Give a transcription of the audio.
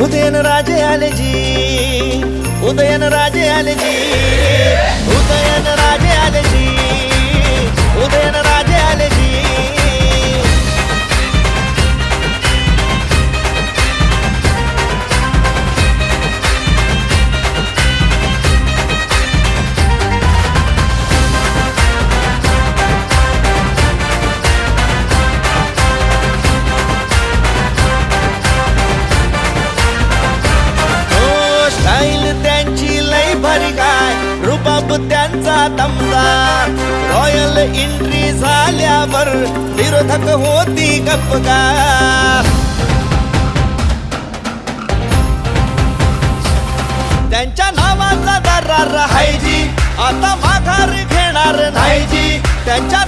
उदयन राजे आले जी उदयन राजे आले जी। भारी काय? रुबाब त्यांचा दमदार. रॉयल एंट्री झाल्यावर विरोधक होती गपगार त्यांच्या नावाचा दरार हायजी. आता माघार घेणार नाही जी त्यांच्या